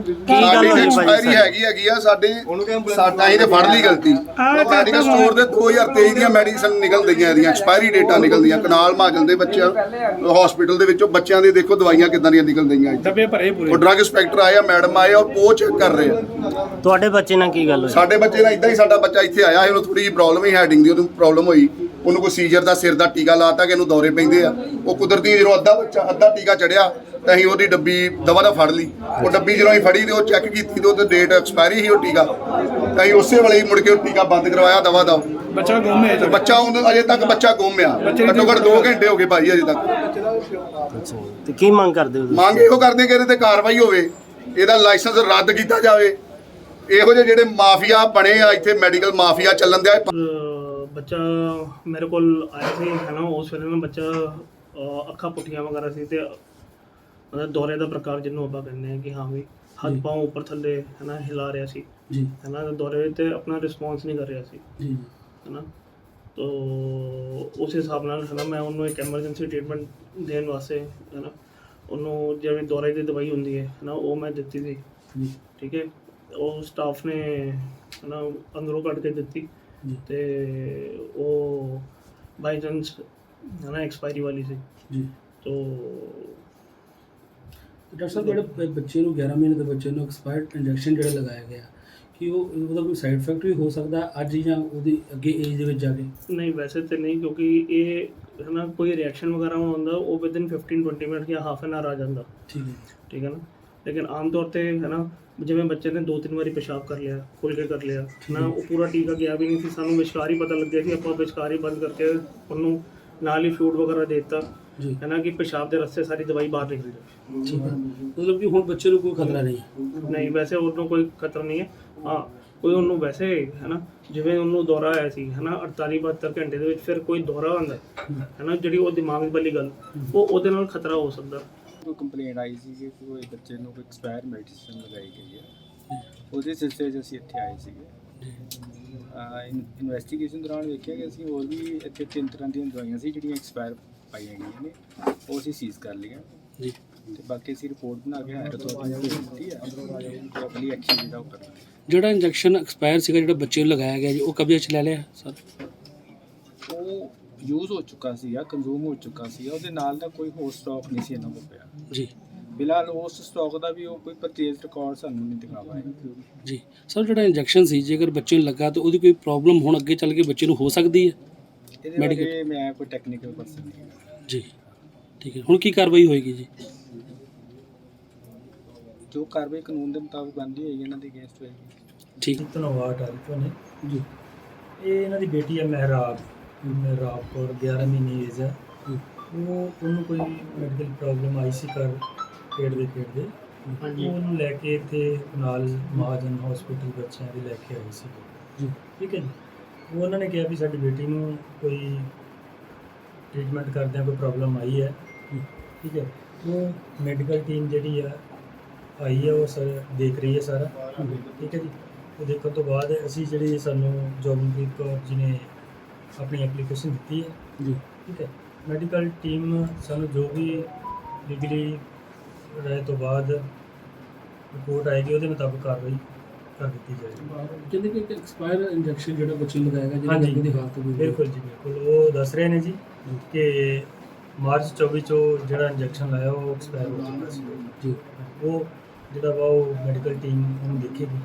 ਗੱਲ ਸਾਡੀ ਹੋਈ? ਭਾਈ ਐਕਸਪਾਇਰੀ ਸਾਡੀ? ਹੈਗੀ ਹੈਗੀ ਆ ਸਾਡੇ ਸਾਡਾ ਹੀ ਤੇ ਫੜ ਲਈ ਗਲਤੀ। ਮੈਡੀਕਲ ਸਟੋਰ ਦੇ 2023 ਦੀਆਂ ਮੈਡੀਸਨ ਨਿਕਲਦੀਆਂ ਇਹਦੀਆਂ ਐਕਸਪਾਇਰੀ ਡੇਟਾਂ ਨਿਕਲਦੀਆਂ ਕਨਾਲ ਮਾਜਲ ਦੇ ਬੱਚਿਆਂ ਹਸਪੀਟਲ ਦੇ ਵਿੱਚੋਂ ਬੱਚਿਆਂ ਦੇ ਦੇਖੋ ਦਵਾਈਆਂ ਕਿੱਦਾਂ ਦੀਆਂ ਨਿਕਲਦੀਆਂ ਇੱਥੇ। ਡੱਬੇ ਭਰੇ ਪੂਰੇ। ਉਹ ਡਰੱਗ ਇੰਸਪੈਕਟਰ ਆਏ ਆ ਮੈਡਮ ਆਏ ਆ ਉਹ ਚੈੱਕ ਕਰ ਰਹੇ ਆ। ਤੁਹਾਡੇ ਬੱਚੇ ਨਾਲ ਕੀ ਗੱਲ ਹੋਈ? ਸਾਡੇ ਬੱਚੇ ਨਾਲ ਇਦਾਂ ਹੀ ਸਾਡਾ ਬੱਚਾ ਇੱਥੇ ਆਇਆ ਸੀ ਉਹਨੂੰ ਥੋੜੀ ਜਿਹੀ ਪ੍ਰੋਬਲਮ ਹੀ ਹੈਡਿੰਗ ਦੀ ਉਹਨੂੰ ਪ੍ਰੋਬਲਮ ਹੋਈ। ਉਹਨੂੰ ਕੋਈ ਸੀਜ਼ਰ ਦਾ ਸਿਰ ਦਾ ਟੀਕਾ ਲਾਤਾ ਕਿ ਇਹਨੂੰ ਦੌਰੇ ਪੈਂਦੇ ਆ। ਉਹ ਕੁਦਰਤੀ ਜਦੋਂ ਅੱਧਾ ਬੱਚਾ ਅੱਧਾ ਟੀਕਾ ਚੜਿਆ ਤਾਂ ਅਸੀਂ ਉਹਦੀ ਡੱਬੀ ਦਵਾ ਦਾ ਫੜ ਲਈ। ਉਹ ਡੱਬੀ ਜਦੋਂ ਅਸੀਂ ਫੜੀ ਤੇ ਉਹ ਚੈੱਕ ਕੀਤੀ ਤੇ ਉਹਦੇ ਡੇਟ ਐਕਸਪਾਇਰੀ ਸੀ ਉਹ ਟੀਕਾ। ਤਾਂ ਅਸੀਂ ਉਸੇ ਵੇਲੇ ਹੀ ਮੁੜ ਕੇ ਉਹ ਟੀਕਾ ਬੰਦ ਕਰਵਾਇਆ ਦਵਾ ਦਾ। ਬੱਚਾ ਗੁੰਮ ਹੈ ਤੇ ਬੱਚਾ ਉਹਨੂੰ ਅਜੇ ਤੱਕ ਬੱਚਾ ਗੁੰਮ ਆ। ਘੱਟੋ ਘੱਟ 2 ਘੰਟੇ ਹੋ ਗਏ ਭਾਈ ਅਜੇ ਤੱਕ। ਤੇ ਕੀ ਮੰਗ ਕਰਦੇ ਹੋ? ਮੰਗ ਇਹੋ ਕਰਦੇ ਕਿ ਇਹਦੇ ਤੇ ਕਾਰਵਾਈ ਹੋਵੇ। ਇਹਦਾ ਲਾਇਸੈਂਸ ਰੱਦ ਕੀਤਾ ਜਾਵੇ। ਇਹੋ ਜਿਹੇ ਜਿਹੜੇ ਮਾਫੀਆ ਬਣੇ ਆ ਇੱਥੇ ਮੈਡੀਕਲ ਮਾਫੀਆ ਚੱਲਣ ਦਿਆ। ਅਹ ਬੱਚਾ ਮੇਰੇ ਕੋਲ ਆਇਆ ਸੀ ਹੈ ਨਾ ਉਸ ਵੇਲੇ ਨਾ ਬੱਚਾ ਅਹ ਅੱਖਾਂ ਪੁੱਠੀਆਂ ਵਗੈਰਾ ਸੀ ਤੇ ਮਤਲਬ ਦੌਰੇ ਦਾ ਪ੍ਰਕਾਰ ਜਿਹਨੂੰ ਆਪਾਂ ਕਹਿੰਦੇ ਆ ਕਿ ਹਾਂ ਵੀ ਹੱਥ ਪਾਉ ਉੱਪਰ ਥੱਲੇ ਹੈ ਨਾ ਹਿਲਾ ਰਿਹਾ ਸੀ। ਜੀ। ਹੈ ਨਾ ਦੌਰੇ ਤੇ ਆਪਣਾ ਰਿਸਪੌਂਸ ਨਹੀਂ ਕਰ ਰਿਹਾ ਸੀ। ਜੀ। ਹੈ ਨਾ ਤੋ ਉਸ ਹਿਸਾਬ ਨਾਲ ਹੈ ਨਾ ਮੈਂ ਉਹਨੂੰ ਇੱਕ ਐਮਰਜੈਂਸੀ ਟ੍ਰੀਟਮੈਂਟ ਦੇਣ ਵਾਸਤੇ ਹੈ ਨਾ ਉਹਨੂੰ ਜਿਵੇਂ ਦੌਰੇ ਦੀ ਦਵਾਈ ਹੁੰਦੀ ਹੈ ਹੈ ਨਾ ਉਹ ਮੈਂ ਦਿੱਤੀ ਸੀ। ਜੀ। ਠੀਕ ਹੈ ਉਹ ਸਟਾਫ ਨੇ ਹੈ ਨਾ ਅੰਦਰੋਂ ਕੱਢ ਕੇ ਦਿੱਤੀ। ਜੀ ਤੇ ਉਹ ਬਾਈ ਚਾਂਸ ਹੈ ਨਾ ਐਕਸਪਾਇਰੀ ਵਾਲੀ ਸੀ। ਜੀ। ਤੋ ਤੇ ਡਾਕਟਰ ਸਾਹਿਬ ਜਿਹੜੇ ਬ- ਬੱਚੇ ਨੂੰ 11 ਮਹੀਨੇ ਦੇ ਬੱਚੇ ਨੂੰ ਐਕਸਪਾਇਰਡ ਇੰਜੈਕਸ਼ਨ ਜਿਹੜਾ ਲਗਾਇਆ ਗਿਆ ਕਿ ਉਹ ਉਹਦਾ ਕੋਈ ਸਾਈਡ ਇਫੈਕਟ ਵੀ ਹੋ ਸਕਦਾ ਹੈ ਅੱਜ ਜਾਂ ਉਹਦੀ ਅੱਗੇ ਏਜ ਦੇ ਵਿੱਚ ਜਾ ਕੇ? ਨਹੀਂ ਵੈਸੇ ਤੇ ਨਹੀਂ ਕਿਉਂਕਿ ਇਹ ਹੈ ਨਾ ਕੋਈ ਰਿਐਕਸ਼ਨ ਵਗੈਰਾ ਹੋਣਾ ਹੁੰਦਾ ਉਹ ਵਿਦਿਨ 15 20 ਮਿੰਟ ਜਾਂ ਹਾਫ ਐਨ ਆਰ ਆ ਜਾਂਦਾ। ਠੀਕ ਹੈ ਠੀਕ ਹੈ ਨਾ? ਲੇਕਿਨ ਆਮ ਤੌਰ ਤੇ ਹੈ ਨਾ ਜਿਵੇਂ ਬੱਚੇ ਨੇ ਦੋ ਤਿੰਨ ਵਾਰੀ ਪਿਸ਼ਾਬ ਕਰ ਲਿਆ ਖੁੱਲ ਕੇ ਕਰ ਲਿਆ ਨਾ ਉਹ ਪੂਰਾ ਟੀਕਾ ਗਿਆ ਵੀ ਨਹੀਂ ਸੀ ਸਾਨੂੰ ਵਿਚਕਾਰ ਹੀ ਪਤਾ ਲੱਗਿਆ ਸੀ ਆਪਾਂ ਵਿਚਕਾਰ ਹੀ ਬੰਦ ਕਰਕੇ ਉਹਨੂੰ ਨਾਲ ਹੀ ਫੂਡ ਵਗੈਰਾ ਦੇ ਦਿੱਤਾ ਜੀ। ਹੈ ਨਾ ਕਿ ਪਿਸ਼ਾਬ ਦੇ ਰਸਤੇ ਸਾਰੀ ਦਵਾਈ ਬਾਹਰ ਨਿਕਲ ਜਾਏ ਠੀਕ ਹੈ ਮਤਲਬ ਕਿ ਹੁਣ ਬੱਚੇ ਨੂੰ ਕੋਈ ਖਤਰਾ ਨਹੀਂ ਨਹੀਂ ਵੈਸੇ ਉਹਨੂੰ ਕੋਈ ਖਤਰਾ ਨਹੀਂ ਹੈ। ਹਾਂ ਕੋਈ ਉਹਨੂੰ ਵੈਸੇ ਹੈ ਨਾ ਜਿਵੇਂ ਉਹਨੂੰ ਦੌਰਾ ਆਇਆ ਸੀ ਹੈ ਨਾ 48 72 ਘੰਟੇ ਦੇ ਵਿੱਚ ਫਿਰ ਕੋਈ ਦੌਰਾ ਹੁੰਦਾ ਹੈ ਨਾ ਜਿਹੜੀ ਉਹ ਦਿਮਾਗ ਵਾਲੀ ਗੱਲ ਉਹ ਉਹਦੇ ਨਾਲ ਖਤਰਾ ਹੋ ਸਕਦਾ। ਕੋਈ ਕੰਪਲੇਂਟ ਆਈ ਸੀ ਕਿ ਕੋਈ ਬੱਚੇ ਨੂੰ ਕੋਈ ਐਕਸਪਾਇਰ ਮੈਡੀਸਿਨ ਲਗਾਈ ਗਈ ਹੈ। ਉਹਦੇ ਸਿਲਸਿਲੇ 'ਚ ਅਸੀਂ ਇੱਥੇ ਆਏ ਸੀਗੇ। ਇਨਵੈਸਟੀਗੇਸ਼ਨ ਦੌਰਾਨ ਵੇਖਿਆ ਕਿ ਅਸੀਂ ਹੋਰ ਵੀ ਇੱਥੇ ਤਿੰਨ ਤਰ੍ਹਾਂ ਦੀਆਂ ਦਵਾਈਆਂ ਸੀ ਜਿਹੜੀਆਂ ਐਕਸਪਾਇਰ ਪਾਈਆਂ ਗਈਆਂ ਨੇ ਉਹ ਅਸੀਂ ਸੀਜ਼ ਕਰ ਲਈਆਂ। ਜੀ। ਤੇ ਬਾਕੀ ਅਸੀਂ ਰਿਪੋਰਟ ਬਣਾ ਕੇ ਹਾਇਰ ਅਥਾਰਟੀ ਨੂੰ। ਦਿੱਤੀ ਹੈ ਤੇ ਅਗਲੀ ਐਕਸ਼ਨ ਜਿਹੜਾ ਉਹ ਕਰਨਾ। ਜਿਹੜਾ ਇੰਜੈਕਸ਼ਨ ਐਕਸਪਾਇਰ ਸੀਗਾ ਜਿਹੜਾ ਬੱਚੇ ਨੂੰ ਲਗਾਇਆ ਗਿਆ ਜੀ ਉਹ ਕਬਜ਼ੇ 'ਚ ਲੈ ਲਿਆ ਸਰ? ਉਹ ਯੂਜ਼ ਹੋ ਚੁੱਕਾ ਸੀ ਜਾਂ ਕੰਜ਼ੂਮ ਹੋ ਚੁੱਕਾ ਸੀ ਉਹਦੇ ਨਾਲ ਦਾ ਕੋਈ ਹੋਰ ਸਟਾਕ ਨਹੀਂ ਸੀ ਇਹਨਾਂ ਕੋਲ ਪਿਆ। ਜੀ। ਫਿਲਹਾਲ ਉਸ ਸਟਾਕ ਦਾ ਵੀ ਉਹ ਕੋਈ ਪਰਚੇਜ਼ ਰਿਕਾਰਡ ਸਾਨੂੰ ਨਹੀਂ ਦਿਖਾ ਪਾਏ ਜੀ। ਸਰ ਜਿਹੜਾ ਇੰਜੈਕਸ਼ਨ ਸੀ ਜੇਕਰ ਬੱਚੇ ਨੂੰ ਲੱਗਾ ਤਾਂ ਉਹਦੀ ਕੋਈ ਪ੍ਰੋਬਲਮ ਹੁਣ ਅੱਗੇ ਚੱਲ ਕੇ ਬੱਚੇ ਨੂੰ ਹੋ ਸਕਦੀ ਹੈ? ਮੈਂ ਕੋਈ ਟੈਕਨੀਕਲ ਪਰਸਨ ਨਹੀਂ ਹਾਂ। ਜੀ। ਠੀਕ ਹੈ। ਹੁਣ ਕੀ ਕਾਰਵਾਈ ਹੋਏਗੀ ਜੀ? ਜੋ ਕਾਰਵਾਈ ਕਾਨੂੰਨ ਦੇ ਮੁਤਾਬਕ ਬਣਦੀ ਹੋਏਗੀ ਇਹਨਾਂ ਦੇ ਅਗੇਂਸਟ ਹੋਏਗੀ। ਠੀਕ। ਧੰਨਵਾਦ ਆਰਿਫ ਨੇ ਜੀ। ਇਹ ਇਹਨਾਂ ਦੀ ਬੇਟੀ ਹੈ ਮਹਿਰਾਬ ਮਹਿਰਾਬ ਕੌਰ 11 ਮਹੀਨੇ ਏਜ ਹੈ ਉਹ ਉਹਨੂੰ ਕੋਈ ਮੈਡੀਕਲ ਪ੍ਰੋਬਲਮ ਆਈ ਸੀ ਕਰ ਪੇਟ ਦੇ ਪੇਟ ਦੇ। ਹਾਂਜੀ। ਉਹਨੂੰ ਲੈ ਕੇ ਇੱਥੇ ਨਾਲ ਮਹਾਜਨ ਹਸਪੀਟਲ ਬੱਚਿਆਂ ਦੇ ਲੈ ਕੇ ਆਏ ਸੀ। ਜੀ। ਠੀਕ ਹੈ ਜੀ? ਉਹ ਉਹਨਾਂ ਨੇ ਕਿਹਾ ਵੀ ਸਾਡੀ ਬੇਟੀ ਨੂੰ ਕੋਈ ਟ੍ਰੀਟਮੈਂਟ ਕਰਦਿਆਂ ਕੋਈ ਪ੍ਰੋਬਲਮ ਆਈ ਹੈ। ਜੀ। ਠੀਕ ਹੈ? ਉਹ ਮੈਡੀਕਲ ਟੀਮ ਜਿਹੜੀ ਆ ਆਈ ਹੈ ਉਹ ਸਰ ਦੇਖ ਰਹੀ ਹੈ ਸਾਰਾ। ਠੀਕ ਹੈ ਜੀ? ਉਹ ਦੇਖਣ ਤੋਂ ਬਾਅਦ ਅਸੀਂ ਜਿਹੜੀ ਸਾਨੂੰ ਜੋਬਨਪ੍ਰੀਤ ਕੌਰ ਜੀ ਨੇ ਆਪਣੀ ਐਪਲੀਕੇਸ਼ਨ ਦਿੱਤੀ ਹੈ। ਜੀ। ਠੀਕ ਹੈ। ਮੈਡੀਕਲ ਟੀਮ ਸਾਨੂੰ ਜੋ ਵੀ ਲੀਗਲੀ ਰਾਏ ਤੋਂ ਬਾਅਦ ਰਿਪੋਰਟ ਆਏਗੀ ਉਹਦੇ ਮੁਤਾਬਕ ਕਾਰਵਾਈ ਕਰ ਦਿੱਤੀ ਜਾਏਗੀ। ਕਹਿੰਦੇ ਕਿ ਐਕਸਪਾਇਰ ਇੰਜੈਕਸ਼ਨ ਜਿਹੜਾ ਬੱਚੇ ਨੂੰ ਲਗਾਇਆ ਗਿਆ ਜਿਹੜਾ। ਲੱਗੇ ਦੀ ਹਾਲਤ ਹੋਈ ਬਿਲਕੁਲ ਜੀ ਬਿਲਕੁਲ। ਉਹ ਦੱਸ ਰਹੇ ਨੇ ਜੀ ਕਿ ਮਾਰਚ 24 ਚੋਂ ਜਿਹੜਾ ਇੰਜੈਕਸ਼ਨ ਲਾਇਆ ਉਹ ਐਕਸਪਾਇਰ ਹੋ ਚੁੱਕਾ ਸੀ। ਜੀ। ਉਹ ਜਿਹੜਾ ਵਾ ਉਹ ਮੈਡੀਕਲ ਟੀਮ ਉਹਨੂੰ ਦੇਖੇਗੀ।